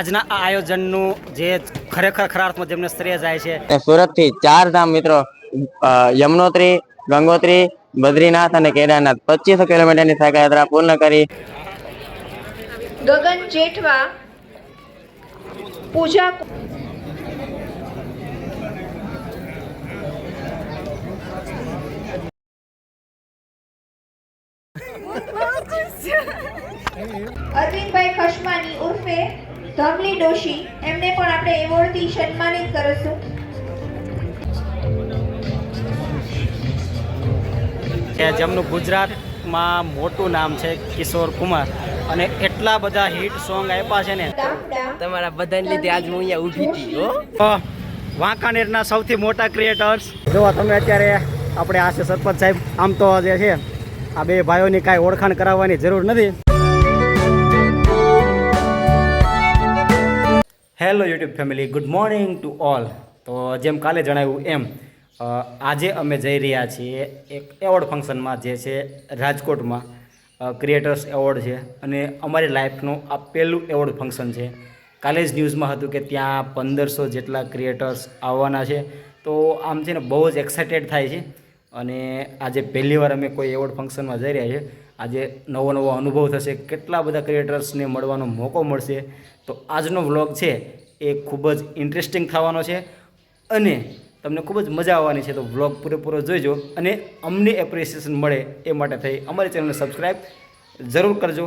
આજના આ આયોજનનું જે ખરેખર ખરાર્થમાં જેમને શ્રેય જાય છે. સુરતથી ચાર ધામ મિત્રો યમનોત્રી ગંગોત્રી બદ્રીનાથ અને કેદારનાથ. પચીસો કિલોમીટરની સાયકલ યાત્રા પૂર્ણ કરી. ગગન જેઠવા પૂજા ધમલી ડોશી એમને પણ આપણે એવોર્ડથી સન્માનિત કરીશું. કે જેમનું ગુજરાતમાં મોટું નામ છે કિશોર કુમાર. અને એટલા બધા હિટ સોંગ આપ્યા છે ને. તમારા બધાને લીધે આજ હું અહીંયા ઊભી હતી વાંકાનેરના સૌથી મોટા ક્રિએટર્સ જો તમે અત્યારે આપણે આ છે સરપંચ સાહેબ આમ તો જે છે આ બે ભાઈઓની કાંઈ ઓળખાણ કરાવવાની જરૂર નથી. Hello YouTube family good morning to all તો જેમ કાલે જણાવ્યું એમ આજે અમે જઈ રહ્યા છીએ એક એવોર્ડ ફંક્શનમાં જે છે રાજકોટમાં. ક્રિએટર્સ એવોર્ડ છે અને અમારી લાઈફનું આ પહેલું એવોર્ડ ફંક્શન છે. કાલે જ ન્યૂઝમાં હતું કે ત્યાં પંદરસો જેટલા ક્રિએટર્સ આવવાના છે. તો આમ છે ને બહુ જ એક્સાઇટેડ થાય છે. અને આજે પહેલી વાર અમે કોઈ એવોર્ડ ફંક્શનમાં જઈ રહ્યા છીએ. આજે નવો નવો અનુભવ થશે, કેટલા બધા ક્રિએટર્સને મળવાનો મોકો મળશે. તો આજનો વ્લોગ છે એ ખૂબ જ ઇન્ટરેસ્ટિંગ થવાનો છે અને તમને ખૂબ જ મજા આવવાની છે. તો વ્લોગ પૂરેપૂરો જોઈજો અને અમને એપ્રિસિએશન મળે એ માટે થઈ અમારી ચેનલને સબસ્ક્રાઈબ જરૂર કરજો.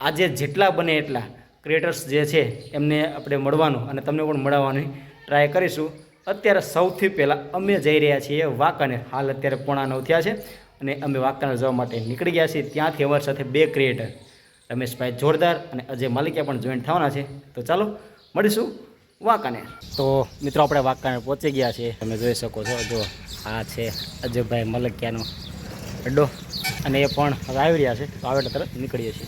આજે જેટલા બને એટલા ક્રિએટર્સ જે છે એમને આપણે મળવાનું અને તમને પણ મળવાની ટ્રાય કરીશું. અત્યારે સૌથી પહેલાં અમે જઈ રહ્યા છીએ વાંકાનેર. હાલ અત્યારે પોણા નવ થયા છે. અને અમે વાંકાનેર જવા માટે નીકળી ગયા છીએ. ત્યાંથી અમારી સાથે બે ક્રિએટર રમેશભાઈ જોરદાર અને અજય માલિકિયા પણ જોઈન્ટ થવાના છે. તો ચાલો, મળીશું વાંકાનેર. તો મિત્રો, આપણે વાંકાનેર પહોંચી ગયા છીએ. તમે જોઈ શકો છો, જો આ છે અજયભાઈ મલકિયાનો અડ્ડો. અને એ પણ હવે આવી રહ્યા છે. તો આવે તરત નીકળીએ છીએ.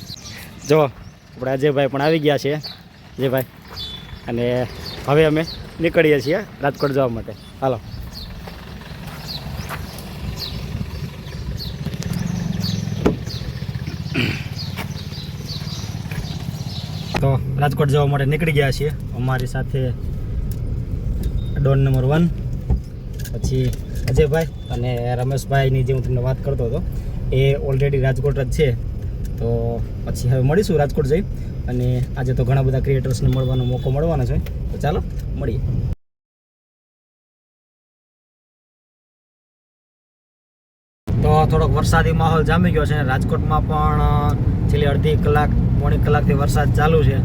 જો, આપણે અજયભાઈ પણ આવી ગયા છે અજયભાઈ. અને હવે અમે નીકળીએ છીએ રાજકોટ જવા માટે. હાલો. રાજકોટ જવા માટે નીકળી ગયા છીએ. અમારી સાથે ડોન નંબર વન, પછી અજયભાઈ અને રમેશભાઈની જે હું તમને વાત કરતો હતો, એ ઓલરેડી રાજકોટ જ છે. તો પછી હવે મળીશું રાજકોટ જઈ અને આજે તો ઘણા બધા ક્રિએટર્સને મળવાનો મોકો મળવાનો છે. તો ચાલો, મળીએ. તો થોડોક વરસાદી માહોલ જામી ગયો છે. રાજકોટમાં પણ છેલ્લી અડધી કલાક, પોણી કલાકથી વરસાદ ચાલુ છે.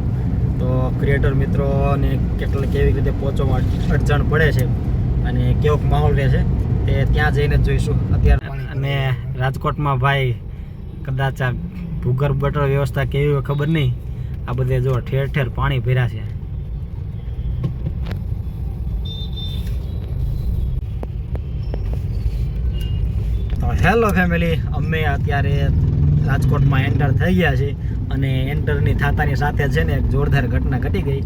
તો ક્રિએટર મિત્રોને કેટલી કેવી રીતે પહોંચવામાં અડચણ પડે છે અને કેવોક માહોલ રહે છે તે ત્યાં જઈને જોઈશું. અત્યારે અને રાજકોટમાં ભાઈ કદાચ આ ભૂગર્ભ ગટર વ્યવસ્થા કેવી હોય ખબર નહીં. આ બધે જો ઠેર ઠેર પાણી ભર્યા છે. હેલો ફેમિલી અમે અત્યારે રાજકોટમાં એન્ટર થઈ ગયા છે અને એન્ટરની થાતાની સાથે છે ને એક જોરદાર ઘટના ઘટી ગઈ.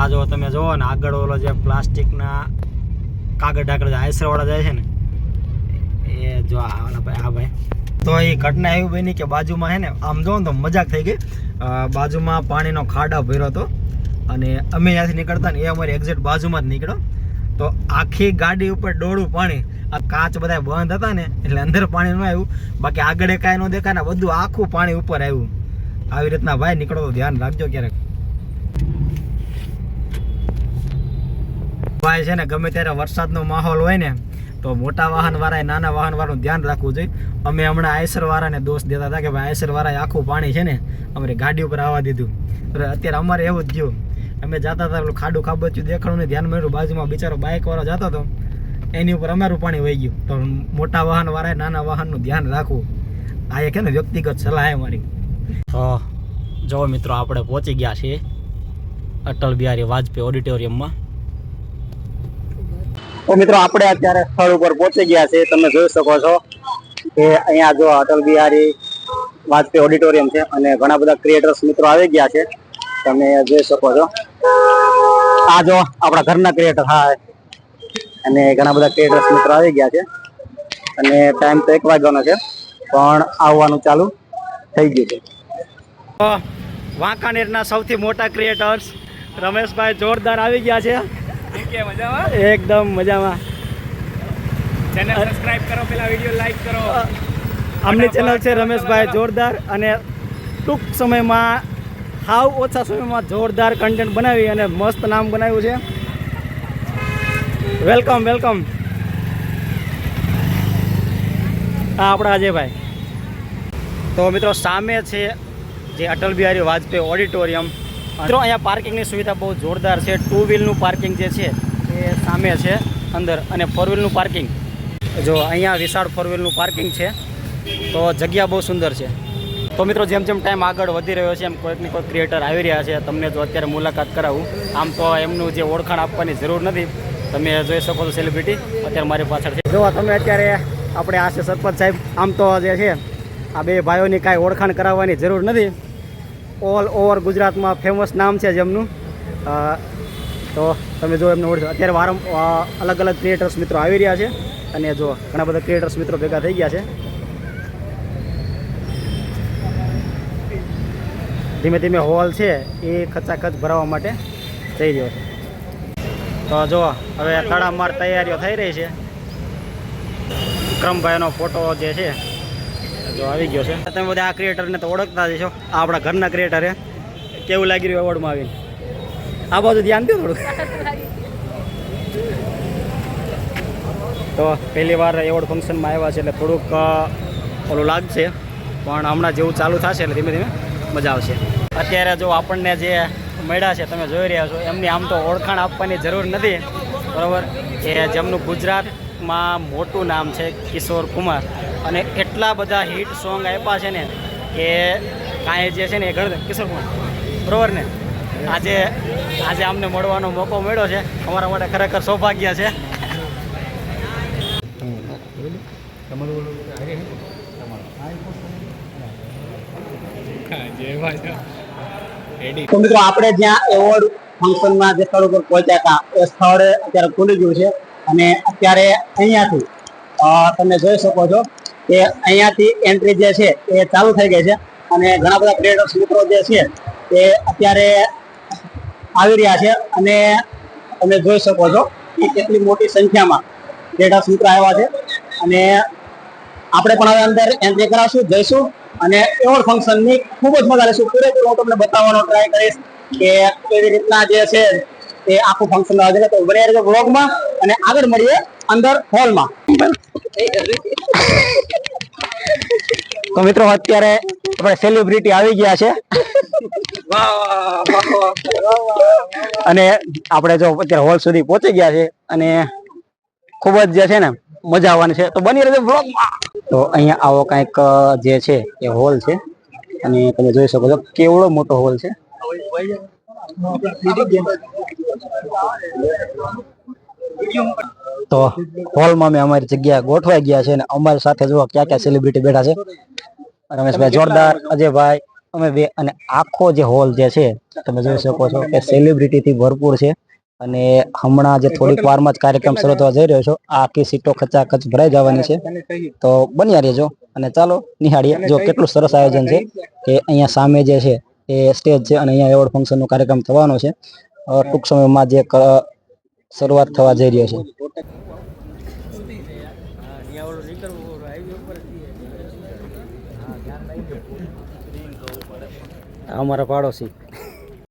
આ જો તમે જુઓ ને, આગળ ઓલો જે પ્લાસ્ટિકના કાગળ ડાકડ આઈસરવાળા જાય છે ને, એ જો આ ભાઈ હા ભાઈ. તો એ ઘટના એવી બની કે બાજુમાં હે ને, આમ જોવો ને તો મજાક થઈ ગઈ. બાજુમાં પાણીનો ખાડા ભર્યો હતો અને અમે ત્યાંથી નીકળતા ને એ અમારી એક્ઝેક્ટ બાજુમાં જ નીકળ્યો. તો આખી ગાડી ઉપર ડોળું પાણી આ કાચ બધા બંધ હતા ને, એટલે અંદર પાણી ન આવ્યું. બાકી આગળ કાંઈ ન દેખાય ને, બધું આખું પાણી ઉપર આવ્યું. આવી રીતના ભાઈ નીકળો, ધ્યાન રાખજો ક્યારેક. ભાઈ છે ને, ગમે ત્યારે વરસાદનો માહોલ હોય ને, તો મોટા વાહન વાળાએ નાના વાહન વાળાનું ધ્યાન રાખવું જોઈએ. અમે હમણાં આયસર વાળાને દોષ દેતા હતા કે ભાઈ આયસર વાળાએ આખું પાણી છે ને, અમારી ગાડી ઉપર આવવા દીધું. અત્યારે અમારે એવું જ થયું. અમે જતા હતા પેલું ખાડું ખાબચ્યું દેખાડું ને ધ્યાન મળ્યું, બાજુમાં બિચારો બાઇક વાળો જતો હતો. એની ઉપર અમારું પાણી વહી ગયું. તો મોટા વાહન વાળાએ નાના વાહનનું ધ્યાન રાખવું. આ એક ને વ્યક્તિગત સલાહ છે મારી. તો જો મિત્રો આપણે પહોંચી ગયા છીએ અટલ બિહારી વાજપેયી ઓડિટોરિયમમાં. તો મિત્રો આપણે અત્યારે સ્થળ ઉપર પહોંચી ગયા છે તમે જોઈ શકો છો કે અહીંયા જો અટલ બિહારી વાજપેયી ઓડિટોરિયમ છે અને ઘણા બધા ક્રિએટર્સ મિત્રો આવી ગયા છે. તમે જોઈ શકો છો. આ જો આપણા ઘરના ક્રિએટર હા અને ઘણા બધા ક્રિએટર્સ મિત્રો આવી ગયા છે. અને ટાઈમ તો એક વાગ્યાનો છે પણ આવવાનું ચાલુ થઈ ગયું છે. વાંકાનેરના સૌથી મોટા ક્રિએટર્સ રમેશભાઈ જોરદાર આવી ગયા છે. કે મજામાં? એકદમ મજામાં. ચેનલ સબસ્ક્રાઇબ કરો પેલા વિડિયો લાઈક કરો. આમની ચેનલ છે રમેશભાઈ જોરદાર અને ટૂંક સમયમાં હાવ ઓછા સમયમાં જોરદાર કન્ટેન્ટ બનાવી અને મસ્ત નામ બનાવ્યું છે. Welcome welcome. હા આપણા અજયભાઈ. તો મિત્રો, સામે છે જે અટલ બિહારી વાજપેયી ઓડિટોરિયમ મિત્રો, અહીંયા પાર્કિંગની સુવિધા બહુ જોરદાર છે. ટુ વ્હીલનું પાર્કિંગ જે છે, એ સામે છે, અંદર. અને ફોર વ્હીલનું પાર્કિંગ જો, અહીંયા વિશાળ ફોર વ્હીલનું પાર્કિંગ છે. તો જગ્યા બહુ સુંદર છે. તો મિત્રો, જેમ જેમ ટાઈમ આગળ વધી રહ્યો છે, એમ કોઈક ને કોઈક ક્રિએટર આવી રહ્યા છે. તમને જો અત્યારે મુલાકાત કરાવું. આમ તો એમનું જે ઓળખાણ આપવાની જરૂર નથી. તમે જોઈ શકો છો સેલિબ્રિટી અત્યારે મારી પાછળ છે. જો તમે અત્યારે આપણે આ છે સરપંચ સાહેબ. આમ તો જે છે, આ બે ભાઈઓની કાંઈ ઓળખાણ કરાવવાની જરૂર નથી. ઓલ ઓવર ગુજરાતમાં ફેમસ નામ છે જેમનું. તો તમે જો એમને ઓળખો. અત્યારે વારમ અલગ અલગ ક્રિએટર્સ મિત્રો આવી રહ્યા છે. અને જો ઘણા બધા ક્રિએટર્સ મિત્રો ભેગા થઈ ગયા છે. ધીમે ધીમે હોલ છે એ ખચાખચ ભરાવા માટે થઈ રહ્યો છે. તો જો, હવે તડામાર તૈયારીઓ થઈ રહી છે. વિક્રમભાઈનો ફોટો જે છે, જો આવી ગયો છે. તમે બધા આ ક્રિએટરને તો ઓળખતા જ છો આપણા ઘરના ક્રિએટર કેવું લાગી રહ્યું એવોર્ડમાં આવીને? આ બાજુ ધ્યાન દો થોડુંક. તો પહેલી વાર એવોર્ડ ફંક્શનમાં આવ્યા છે એટલે થોડુંક ઓલું લાગશે. પણ હમણાં જેવું ચાલુ થશે એટલે ધીમે ધીમે મજા આવશે. અત્યારે જો આપણને જે મળ્યા છે, તમે જોઈ રહ્યા છો. એમની આમ તો ઓળખાણ આપવાની જરૂર નથી. બરાબર? એ જેમનું ગુજરાતમાં મોટું નામ છે કિશોર કુમાર. અને એટલા બધા હિટ સોંગ આપ્યા છે ને કે કાંઈ જે છે ને એ ઘણું કિશોર કુમાર. બરાબર ને? આજે આજે અમને મળવાનો મોકો મળ્યો છે. અમારા માટે ખરેખર સૌભાગ્ય છે. તો મિત્રો આપણે જ્યાં એવોર્ડ ફંક્શનમાં જે સ્થળ ઉપર પહોંચ્યા હતા, એ સ્થળ અત્યારે ખુલી ગયું છે. અને અત્યારે અહીંયાથી તમે જોઈ શકો છો કે અહીંયાથી એન્ટ્રી જે છે, એ ચાલુ થઈ ગઈ છે. અને ઘણા બધા ક્રિએટર્સ મિત્રો જે છે, એ અત્યારે આવી રહ્યા છે. અને તમે જોઈ શકો છો કે કેટલી મોટી સંખ્યામાં ક્રિએટર્સ મિત્રો આવ્યા છે. અને આપણે પણ હવે અંદર એન્ટ્રી કરાવશું, જઈશું. અને એવોર્ડ ફંક્શનની ખૂબ જ મજા લેશું પૂરેપૂરો હું તમને બતાવવાનો ટ્રાય કરીશ કે કેવી રીતના જે છે એ આખું ફંક્શન આવે છે. તો બને રહેજો બ્લોગમાં અને આગળ મળીએ અંદર હોલમાં તો મિત્રો અત્યારે આપણે સેલિબ્રિટી આવી ગયા છે. અને આપણે જો અત્યારે હોલ સુધી પહોંચી ગયા છે અને ખૂબ જ જે છે ને મજા આવવાની છે. તો બની રહેજો vlogમાં. તો અહીંયા આવો કંઈક જે છે એ હોલ છે. અને તમે જોઈ શકો છો કેવડો મોટો હોલ છે. તો હોલમાં મેં અમારી જગ્યા ગોઠવાઈ ગયા છે અને અમારી સાથે જુઓ ક્યાં ક્યાં સેલિબ્રિટી બેઠા છે. રમેશભાઈ જોરદાર, અજયભાઈ, અમે બે અને આખો જે હોલ જે છે, તમે જોઈ શકો છો કે સેલિબ્રિટીથી ભરપૂર છે. અને હમણાં જે થોડીક વારમાં જ કાર્યક્રમ શરૂ થવા જઈ રહ્યો છો. આખી સીટો ખચાખચ ભરાઈ જવાની છે. તો બન્યા રહેજો. અને ચાલો નિહાળીએ. જો કેટલું સરસ આયોજન છે કે અહીંયા સામે જે છે એ સ્ટેજ છે અને અહીંયા એવોર્ડ ફંક્શનનો કાર્યક્રમ થવાનો છે. ટૂંક સમયમાં જે શરૂઆત થવા જઈ રહ્યો છે. અમારા પાડોશી.